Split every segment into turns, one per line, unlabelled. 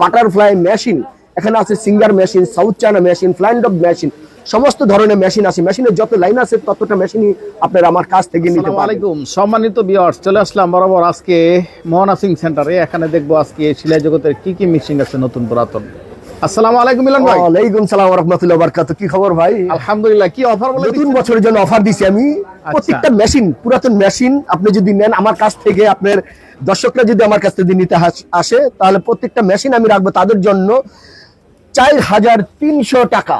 Butterfly machine এখানে আছে Singer machine south China machine ফ্লাইন্ড of machine সমস্ত ধরনের মেশিন আছে। মেশিনের যত লাইন আছে ততটা মেশিনই আপনারা আমার কাছ থেকে নিতে
পারেন
পারবেন।
সম্মানিত ভিউয়ার্স চলে আসলাম বরাবর আজকে মোহনা সিং সেন্টারে এখানে দেখব আজকে সেলাই জগতের কি কি মেশিন আছে নতুন পুরাতন। আসসালামু আলাইকুম মিলন ভাই।
ওয়ালাইকুম সালাম রহমতুল্লাহ বারকাত কি খবর ভাই?
আলহামদুলিল্লাহ কি অফার বলে
নতুন বছরের জন্য অফার দিছি আমি। প্রত্যেকটা মেশিন পুরাতন মেশিন আপনি যদি নেন আমার কাছ থেকে আপনার দর্শকরা যদি আমার কাছ থেকে নিতে আসে তাহলে প্রত্যেকটা মেশিন আমি রাখব তাদের জন্য চার হাজার তিনশো টাকা।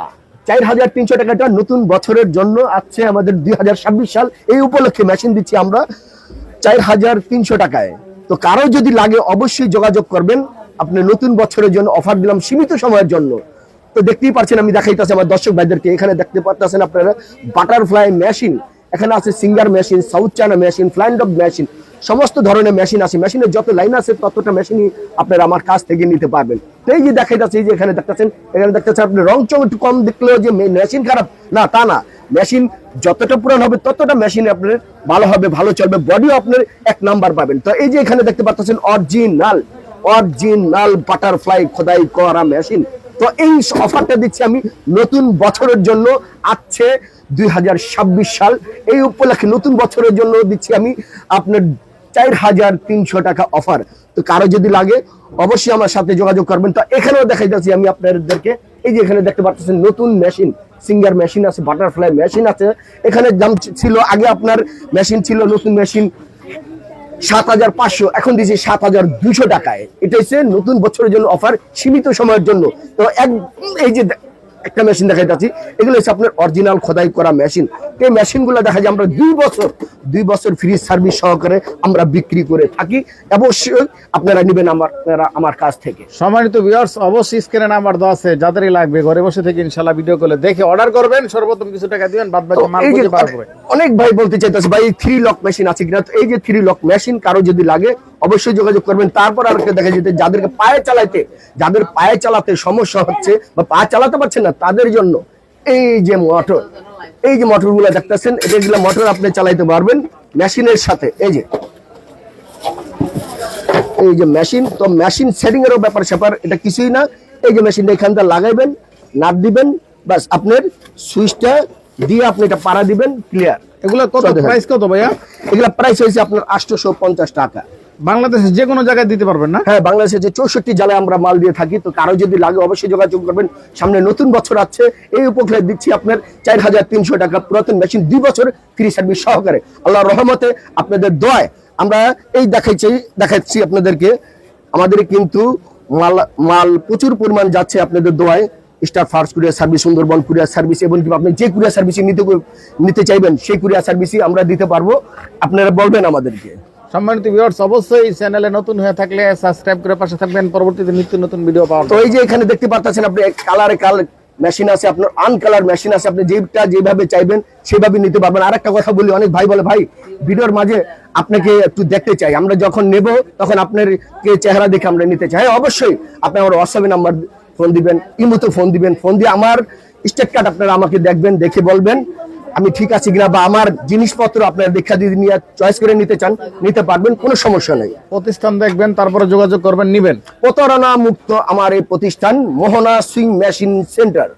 চার হাজার তিনশো টাকাটা নতুন বছরের জন্য আছে আমাদের দুই হাজার ছাব্বিশ সাল। এই উপলক্ষে মেশিন দিচ্ছি আমরা চার হাজার তিনশো টাকায়। তো কারও যদি লাগে অবশ্যই যোগাযোগ করবেন। আপনি নতুন বছরের জন্য অফার দিলাম সীমিত সময়ের জন্য। তো দেখতেই পাচ্ছেন আমি দেখাইতেছি আমার দর্শক ভাইদেরকে। এখানে দেখতে পাচ্ছেন আপনারা বাটারফ্লাই মেশিন এখানে আছে Singer machine south China machine ফ্লাইন্ড of machine সমস্ত ধরনের মেশিন আছে। মেশিনের যত লাইন আছে, ততটা মেশিনই আপনারা আমার কাছ থেকে নিতে পারবেন। তো এই যে দেখাইতেছে, এই যে এখানে দেখতেছেন এখানে দেখতেছেন আপনি রং চং একটু কম দেখলেও যে মেশিন খারাপ, না, তা না। মেশিন যতটা পুরান হবে, ততটা মেশিন আপনার ভালো হবে, ভালো চলবে। বডিও আপনার এক নাম্বার পাবেন। তো এই যে এখানে দেখতে পাচ্ছেন অরিজিনাল অরিজিনাল বাটারফ্লাই খোদাই করা মেশিন। তো এই অফারটা দিচ্ছি আমি নতুন বছরের জন্য। আছে দুই সাল, এই উপলক্ষে নতুন বছরের জন্য দিচ্ছি আমি আপনার চার হাজার তিনশো টাকা অফার। তো কারও যদি লাগে, অবশ্যই আমার সাথে যোগাযোগ করবেন। তো এখানেও দেখাই যাচ্ছি আমি আপনাদেরকে। এই যে এখানে দেখতে পাচ্ছেন, নতুন মেশিন, সিঙ্গার মেশিন আছে, বাটারফ্লাই মেশিন আছে। এখানে দাম ছিল, আগে আপনার মেশিন ছিল নতুন মেশিন। সাত হাজার পাঁচশো, এখন দিয়েছি সাত হাজার দুশো টাকায়। এটা হচ্ছে নতুন বছরের জন্য অফার সীমিত সময়ের জন্য। তো এক এই যে একটা মেশিন দেখাই যাচ্ছি এগুলো হচ্ছে আপনার অরিজিনাল খোদাই করা মেশিন এই মেশিনগুলো দেখা যায় আমরা দুই বছর দুই বছর ফ্রি সার্ভিস সহকারে আমরা বিক্রি করে থাকি। অবশ্যই আপনারা নেবেন আমার আপনারা আমার কাছ থেকে।
সম্মানিত ভিউয়ার্স অবশ্যই স্ক্রিনে নাম্বার দেওয়া আছে যাদেরই লাগবে ঘরে বসে থেকে ইনশাআল্লাহ ভিডিও কলে দেখে অর্ডার করবেন সর্বপ্রথম কিছু টাকা দিবেন বাদ বাকি মাল বুঝে বার করবেন
অনেক ভাই বলতে চাইতেছে ভাই থ্রি লক মেশিন আছে কিনা? তো এই যে থ্রি লক মেশিন কারও যদি লাগে অবশ্যই যোগাযোগ করবেন। তারপর আর দেখা যেতে যাদেরকে পায়ে চালাতে যাদের পায়ে চালাতে সমস্যা হচ্ছে বা পা চালাতে পারছে না তাদের জন্য এই যে মোটর এই যে মোটরগুলো দেখতেছেন এগুলো মোটর আপনি চালাইতে পারবেন মেশিনের সাথে। এই যে। এই যে মেশিন তো মেশিন সেটিং এরও ব্যাপার স্যাপার এটা কিছুই না। এই যে মেশিনটা এখানটা লাগাইবেন নাট দিবেন বাস আপনার সুইচটা দিয়ে আপনি এটা পাড়া দিবেন ক্লিয়ার
এগুলো কত প্রাইস কত ভাইয়া?
এগুলা প্রাইস হয়েছে আপনার আটশোশো পঞ্চাশ টাকা।
বাংলাদেশে যে কোনো জায়গায় দিতে পারবেন না?
হ্যাঁ বাংলাদেশে যে চৌষট্টি জেলায় আমরা মাল দিয়ে থাকি, তো কারও যদি লাগে অবশ্যই যোগাযোগ করবেন। সামনে নতুন বছর আছে এই উপকারে দিচ্ছি আপনার চার হাজার তিনশো টাকা পুরাতন মেশিন, দুই বছর ফ্রি সার্ভিস সহকারে। আল্লাহ রহমতে আপনাদের দয় আমরা এই দেখাইছি, দেখাচ্ছি আপনাদেরকে। আমাদের কিন্তু মাল মাল প্রচুর পরিমাণ যাচ্ছে আপনাদের দোয়ায়। Star first courier service, Sundarban courier service এবং কি আপনি যে কুরিয়ার সার্ভিসই নিতে নিতে চাইবেন, সেই কুরিয়ার সার্ভিসই আমরা দিতে পারব। আপনারা বলবেন আমাদেরকে।
সম্মানিত ভিউয়ার্স অবশ্যই চ্যানেলে নতুন হয়ে থাকলে সাবস্ক্রাইব করে পাশে থাকবেন। পরবর্তীতে নিত্য নতুন ভিডিও পাওয়ার
তো এই যে এখানে দেখতে পাচ্ছেন আপনি কালারে কাল মেশিন আছে আপনার আন কালার মেশিন আছে আপনি যেটা যেভাবে চাইবেন সেভাবে নিতে পারবেন। আরেকটা কথা বলি অনেক ভাই বলে ভাই ভিডিওর মাঝে আপনাকে একটু দেখতে চাই। আমরা যখন নেব তখন আপনার কে চেহারা দেখে আমরা নিতে চাই। হ্যাঁ, অবশ্যই আপনি আমার হোয়াটসঅ্যাপে নাম্বার ফোন দিবেন ইমোতে ফোন দিবেন। ফোন দিয়ে আমার স্টেট কার্ড আপনারা আমাকে দেখবেন দেখে বলবেন। আমি ঠিক আছি কিনা বা আমার জিনিসপত্র আপনারা দেখা দিয়ে নিয়ে চয়েস করে নিতে চান নিতে পারবেন কোনো সমস্যা নেই।
প্রতিষ্ঠান দেখবেন তারপরে যোগাযোগ করবেন নিবেন।
প্রতারণা মুক্ত আমার এই প্রতিষ্ঠান মোহনা সুইং মেশিন সেন্টার।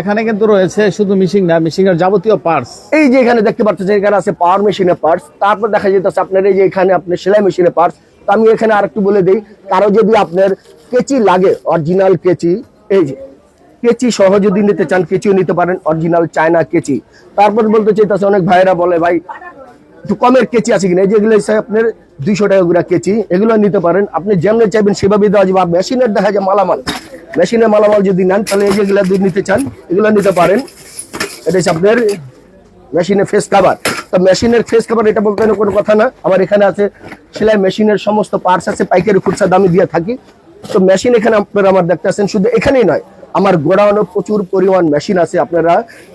এখানে কিন্তু রয়েছে শুধু মিশিং না মিশিং এর যাবতীয় পার্টস
এই যে এখানে দেখতে পাচ্ছেন এখানে আছে পাওয়ার মেশিনের পার্টস তারপর দেখা যেতেছে আপনার এই যে এখানে আপনার সেলাই মেশিনের পার্টস তো আমি এখানে আরেকটু বলে দিই কারও যদি আপনার কেচি লাগে অরিজিনাল কেচি এই যে কেচি সহ যদি নিতে চান, কেচিও নিতে পারেন অরিজিনাল চায়না কেচি। তারপর বলতে চাইতেছে অনেক ভাইরা বলে, ভাই, একটু কমের কেচি আছে কিনা? এই যেগুলো আপনার দুইশো টাকা করে কেচি, এগুলো নিতে পারেন। আপনি যেমনি চাইবেন সেভাবে দেওয়া যাবে। মেশিনের দেখা যায় মালামাল। মেশিনের মালামাল যদি নেন, তাহলে এই যেগুলো যদি নিতে চান, এগুলো নিতে পারেন। এটা হচ্ছে আপনার মেশিনের ফেস কাভার তো মেশিনের ফেস কাভার এটা বলতে কোনো কথা না। আমার এখানে আছে, সেলাই মেশিনের সমস্ত পার্টস আছে, পাইকারি খুচরা দামে দিয়ে থাকি। তো মেশিন এখানে আপনারা আমার দেখতে আছেন শুধু এখানেই নয় আমার গোডাউনে প্রচুর পরিমাণ মেশিন আছে, আপনারা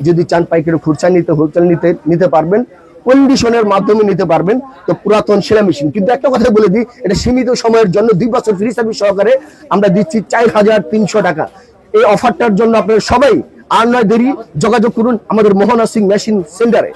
যদি চান পাইকারি খুচরা নিতে হোলসেল নিতে নিতে পারবেন কন্ডিশনের মাধ্যমে নিতে পারবেন, তো পুরাতন সেরা মেশিন কিন্তু একটা কথা বলে দিই, এটা সীমিত সময়ের জন্য দুই বছর ফ্রি সার্ভিস সহকারে আমরা দিচ্ছি চার হাজার তিনশো টাকা। এই অফারটার জন্য আপনারা সবাই আর নয় দেরি যোগাযোগ করুন আমাদের মোহনা সিং মেশিন সেন্টারে।